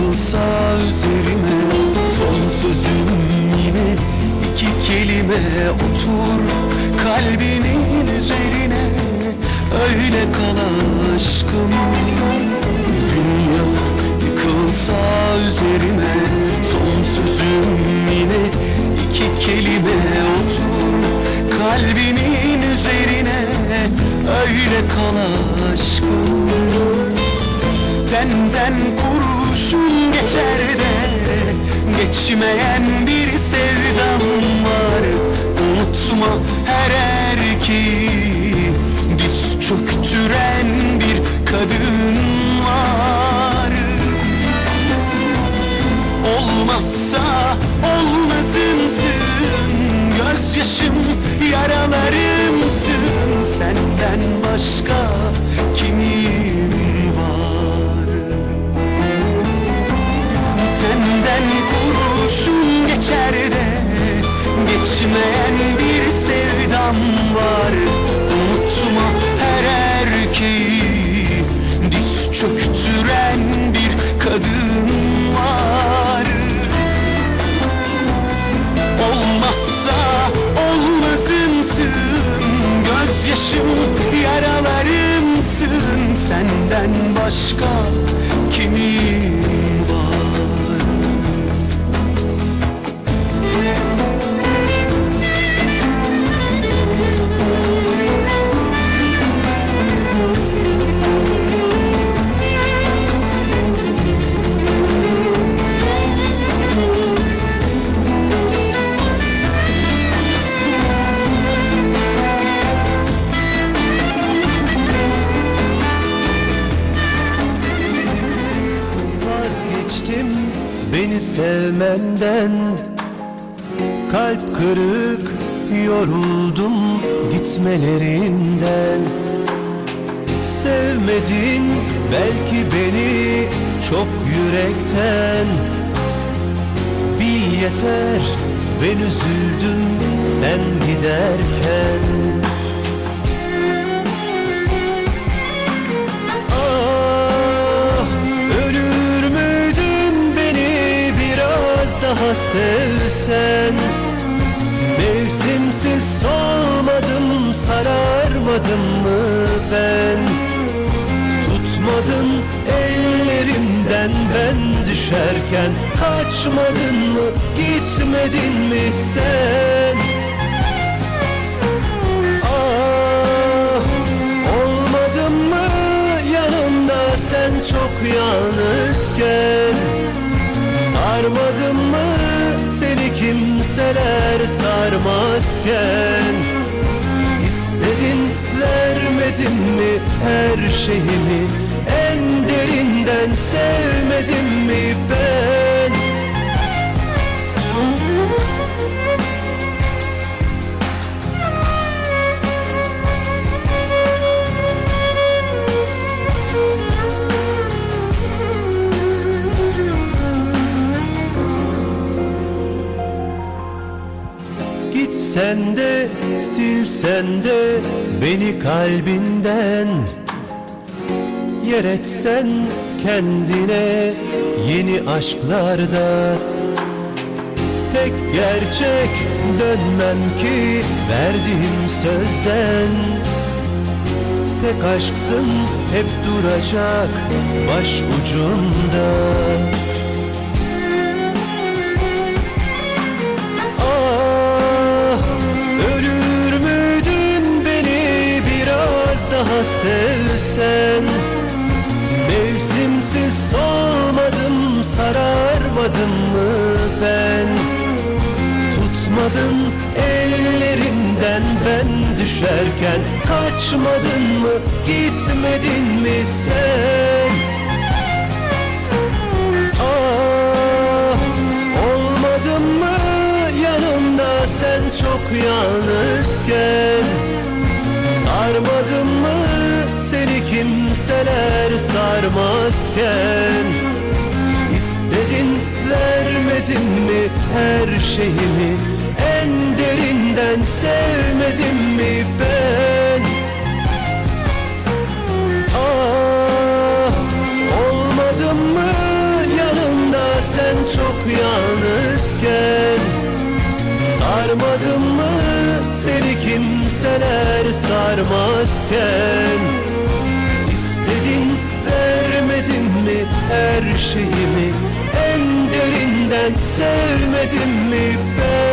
Yıkılsa üzerime son sözüm yine iki kelime Otur kalbimin üzerine. Öyle kal aşkım. Dünya yıkılsa üzerime son sözüm yine iki kelime Otur kalbimin üzerine. Öyle kal aşkım. Tenden kurşun geçer de Geçmeyen bir sevdam var. Unutma her erkeği Diz çöktüren bir kadın var. Unutma her erkeği. Diz çöktüren bir kadın var. Olmazsa olmazımsın Gözyaşım yaralarımsın. Senden başka Vazgeçtim beni sevmenden. Kalp kırık yoruldum gitmelerinden. Sevmedin belki beni çok yürekten. Bil yeter ben üzüldüm sen giderken sevsen Mevsimsiz solmadım sararmadım mı ben? Tutmadın ellerimden ben düşerken Kaçmadın mı gitmedin mi sen? Ah olmadın mı yanımda sen çok yalnızken? Sarmadın mı kimseler sarmazken İstedin vermedim mi her şeyimi? En derinden sevmedim mi ben Gitsen de silsen de beni kalbinden Yer etsen kendine yeni aşklarda. Tek gerçek dönmem ki verdiğim sözden. Tek aşksın hep duracak baş ucunda sevsen Mevsimsiz solmadım sararmadım mı ben? Tutmadın ellerinden ben düşerken. Kaçmadın mı gitmedin mi sen? Ah mı yanımda? Sen çok yalnızken kimseler sarmazken İstedin vermedin mi her şeyimi? En derinden sevmedim mi ben? Ah olmadım mı yanında sen çok yalnızken? Sarmadım mı seni kimseler sarmazken? Her şeyimi En derinden sevmedim mi ben